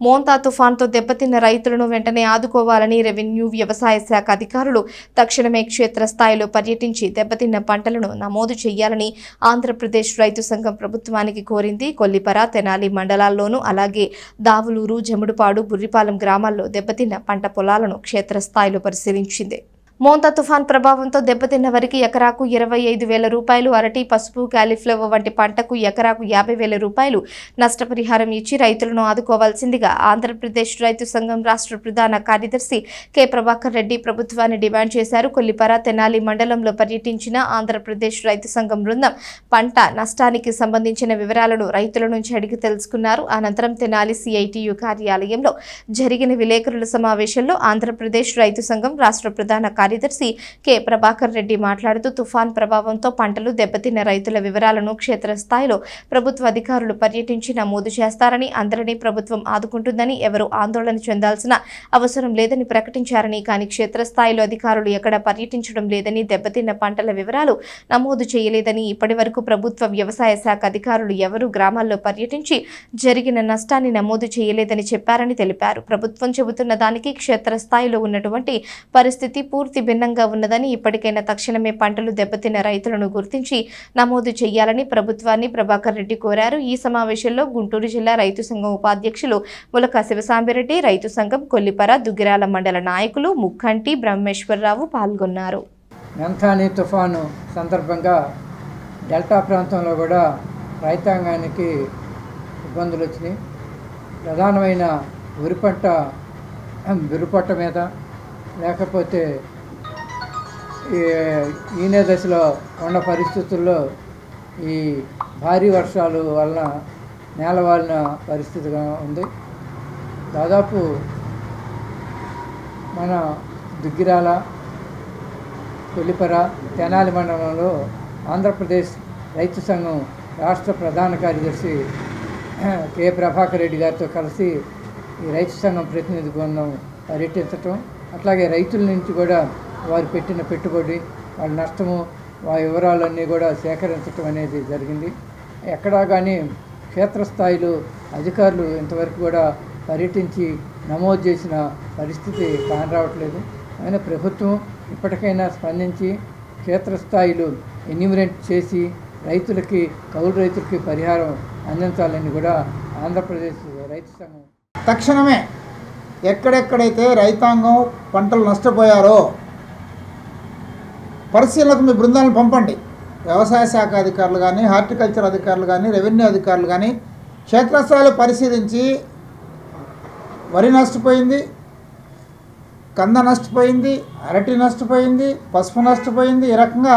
మోంతా తుఫాన్తో దెబ్బతిన్న రైతులను వెంటనే ఆదుకోవాలని రెవెన్యూ వ్యవసాయ శాఖ అధికారులు తక్షణమే క్షేత్రస్థాయిలో పర్యటించి దెబ్బతిన్న పంటలను నమోదు చేయాలని ఆంధ్రప్రదేశ్ రైతు సంఘం ప్రభుత్వానికి కోరింది. కొల్లిపర తెనాలి మండలాల్లోనూ అలాగే దావులూరు జముడుపాడు బుర్రిపాలెం గ్రామాల్లో దెబ్బతిన్న పంట పొలాలను క్షేత్రస్థాయిలో పరిశీలించింది. మోంతా తుఫాన్ ప్రభావంతో దెబ్బతిన్న వరికి ఎకరాకు ఇరవై ఐదు వేల రూపాయలు అరటి పసుపు కాలీఫ్లవర్ వంటి పంటకు ఎకరాకు యాభై వేల రూపాయలు నష్టపరిహారం ఇచ్చి రైతులను ఆదుకోవాల్సిందిగా ఆంధ్రప్రదేశ్ రైతు సంఘం రాష్ట్ర ప్రధాన కార్యదర్శి కె. ప్రభాకర్ రెడ్డి ప్రభుత్వాన్ని డిమాండ్ చేశారు. కొల్లిపర తెనాలి మండలంలో పర్యటించిన ఆంధ్రప్రదేశ్ రైతు సంఘం బృందం పంట నష్టానికి సంబంధించిన వివరాలను రైతుల నుంచి అడిగి తెలుసుకున్నారు. అనంతరం తెనాలి సిఐటియు కార్యాలయంలో జరిగిన విలేకరుల సమావేశంలో ఆంధ్రప్రదేశ్ రైతు సంఘం రాష్ట్ర ప్రధాన కార్యదర్శి కె. ప్రభాకర్ రెడ్డి మాట్లాడుతూ తుఫాన్ ప్రభావంతో పంటలు దెబ్బతిన్న రైతుల వివరాలను క్షేత్రస్థాయిలో ప్రభుత్వ అధికారులు పర్యటించి నమోదు చేస్తారని అందరినీ ప్రభుత్వం ఆదుకుంటుందని ఎవరు ఆందోళన చెందాల్సిన అవసరం లేదని ప్రకటించారని కానీ క్షేత్రస్థాయిలో అధికారులు ఎక్కడ పర్యటించడం లేదని దెబ్బతిన్న పంటల వివరాలు నమోదు చేయలేదని ఇప్పటి వరకు ప్రభుత్వ వ్యవసాయ శాఖ అధికారులు ఎవరు గ్రామాల్లో పర్యటించి జరిగిన నష్టాన్ని నమోదు చేయలేదని చెప్పారని తెలిపారు. ప్రభుత్వం చెబుతున్న దానికి క్షేత్రస్థాయిలో ఉన్నటువంటి పరిస్థితి పూర్తి భిన్నంగా ఉన్నదని ఇప్పటికైనా తక్షణమే పంటలు దెబ్బతిన్న రైతులను గుర్తించి నమోదు చేయాలని ప్రభుత్వాన్ని ప్రభాకర్ రెడ్డి కోరారు. ఈ సమావేశంలో గుంటూరు జిల్లా రైతు సంఘం ఉపాధ్యక్షులు ములక శివసాంబిరెడ్డి రైతు సంఘం కొల్లిపర దుగ్గిరాల మండల నాయకులు ముక్కంటి బ్రహ్మేశ్వరరావు పాల్గొన్నారు. మెంథాని తుఫాను సందర్భంగా డెల్టా ప్రాంతంలో కూడా రైతాంగానికి ఇబ్బందులు వచ్చినాయి. ప్రధానమైన వరి పంట వరి మీద లేకపోతే ఈనే దశలో ఉన్న పరిస్థితుల్లో ఈ భారీ వర్షాలు వలన నేలవాలిన పరిస్థితిగా ఉంది. దాదాపు మన దుగ్గిరాల తొలిపర తెనాలి మండలంలో ఆంధ్రప్రదేశ్ రైతు సంఘం రాష్ట్ర ప్రధాన కార్యదర్శి కె. ప్రభాకర్ రెడ్డి గారితో కలిసి ఈ రైతు సంఘం ప్రతినిధి బృందం పర్యటించటం అట్లాగే రైతుల నుంచి కూడా వారు పెట్టిన పెట్టుబడి వాళ్ళ నష్టము వారి వివరాలన్నీ కూడా సేకరించడం అనేది జరిగింది. ఎక్కడా కానీ క్షేత్రస్థాయిలో అధికారులు ఇంతవరకు కూడా పర్యటించి నమోదు చేసిన పరిస్థితి కానరావట్లేదు. అయినా ప్రభుత్వం ఇప్పటికైనా స్పందించి క్షేత్రస్థాయిలో ఎన్యూమరేట్ చేసి రైతులకి కౌలు రైతులకి పరిహారం అందించాలని కూడా ఆంధ్రప్రదేశ్ రైతు సంఘం తక్షణమే ఎక్కడెక్కడైతే రైతాంగం పంటలు నష్టపోయారో పరిశీలనకు మీ బృందాలను పంపండి. వ్యవసాయ శాఖ అధికారులు కానీ హార్టికల్చర్ అధికారులు కానీ రెవెన్యూ అధికారులు కానీ క్షేత్రస్థాయిలో పరిశీలించి వరి నష్టపోయింది కంద నష్టపోయింది అరటి నష్టపోయింది పసుపు నష్టపోయింది ఈ రకంగా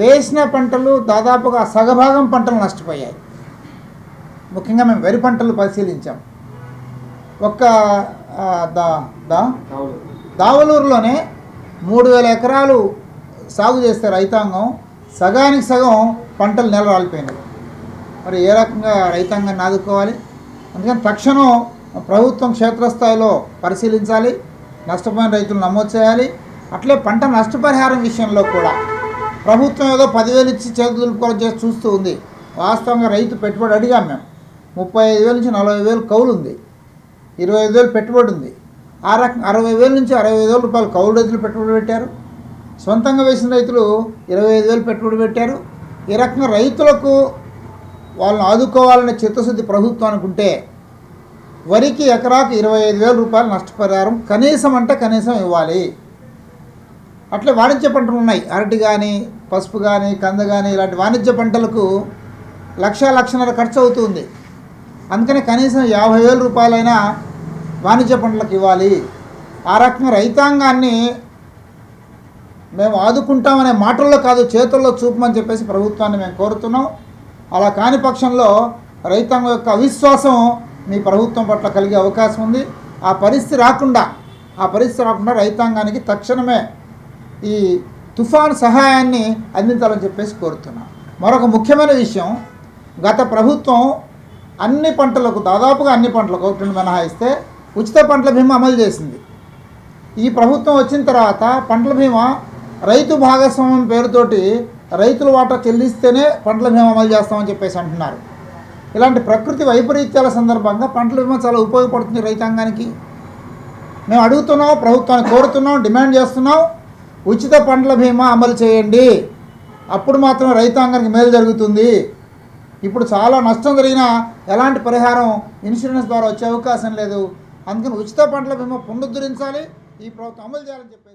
వేసిన పంటలు దాదాపుగా సగభాగం పంటలు నష్టపోయాయి. ముఖ్యంగా మేము వరి పంటలు పరిశీలించాం. ఒక్క దా దా? దావలూరులోనే మూడు వేల ఎకరాలు సాగు చేస్తే రైతాంగం సగానికి సగం పంటలు నెల రాలిపోయినాయి మరి ఏ రకంగా రైతాంగాన్ని ఆదుకోవాలి? అందుకని తక్షణం ప్రభుత్వం క్షేత్రస్థాయిలో పరిశీలించాలి నష్టపోయిన రైతులు నమోదు చేయాలి అట్లే పంట నష్టపరిహారం విషయంలో కూడా. ప్రభుత్వం ఏదో పదివేలు ఇచ్చి చేతులు కూడా చేసి చూస్తూ ఉంది. వాస్తవంగా రైతు పెట్టుబడి అడిగాం మేము. ముప్పై ఐదు వేల నుంచి నలభై వేలు కౌలు ఉంది. ఇరవై ఐదు వేలు పెట్టుబడి ఉంది. ఆ రకం అరవై వేల నుంచి అరవై ఐదు వేల రూపాయలు కౌలు రైతులు పెట్టుబడి పెట్టారు. సొంతంగా వేసిన రైతులు ఇరవై ఐదు వేలు పెట్టుబడి పెట్టారు. ఈ రకంగా రైతులకు వాళ్ళని ఆదుకోవాలనే చిత్తశుద్ధి ప్రభుత్వానికి ఉంటే వరికి ఎకరాకు ఇరవై ఐదు వేల రూపాయలు నష్టపరిహారం కనీసం అంటే కనీసం ఇవ్వాలి. అట్లా వాణిజ్య పంటలు ఉన్నాయి. అరటి కానీ పసుపు కానీ కంద కానీ ఇలాంటి వాణిజ్య పంటలకు లక్ష లక్షన్నర ఖర్చు అవుతుంది. అందుకని కనీసం యాభై వేల రూపాయలైనా వాణిజ్య పంటలకు ఇవ్వాలి. ఆ రకంగా రైతాంగాన్ని మేము ఆదుకుంటామనే మాటల్లో కాదు చేతుల్లో చూపమని చెప్పేసి ప్రభుత్వాన్ని మేము కోరుతున్నాం. అలా కాని పక్షంలో రైతాంగం యొక్క అవిశ్వాసం మీ ప్రభుత్వం పట్ల కలిగే అవకాశం ఉంది. ఆ పరిస్థితి రాకుండా ఆ పరిస్థితి రాకుండా రైతాంగానికి తక్షణమే ఈ తుఫాన్ సహాయాన్ని అందించాలని చెప్పేసి కోరుతున్నాం. మరొక ముఖ్యమైన విషయం గత ప్రభుత్వం అన్ని పంటలకు దాదాపుగా అన్ని పంటలకు ఒకటి మినహాయిస్తే ఉచిత పంటల బీమా అమలు చేసింది. ఈ ప్రభుత్వం వచ్చిన తర్వాత పంటల బీమా రైతు భాగస్వామ్యం పేరుతోటి రైతుల వాటా చెల్లిస్తేనే పంటల బీమా అమలు చేస్తామని చెప్పేసి అంటున్నారు. ఇలాంటి ప్రకృతి వైపరీత్యాల సందర్భంగా పంటల బీమా చాలా ఉపయోగపడుతుంది రైతాంగానికి. మేము అడుగుతున్నాం ప్రభుత్వాన్ని కోరుతున్నాం డిమాండ్ చేస్తున్నాం ఉచిత పంటల బీమా అమలు చేయండి. అప్పుడు మాత్రం రైతాంగానికి మేలు జరుగుతుంది. ఇప్పుడు చాలా నష్టం జరిగినా ఎలాంటి పరిహారం ఇన్సూరెన్స్ ద్వారా వచ్చే అవకాశం లేదు. అందుకని ఉచిత పంటల బీమా పునరుద్ధరించాలి ఈ ప్రభుత్వం అమలు చేయాలని చెప్పి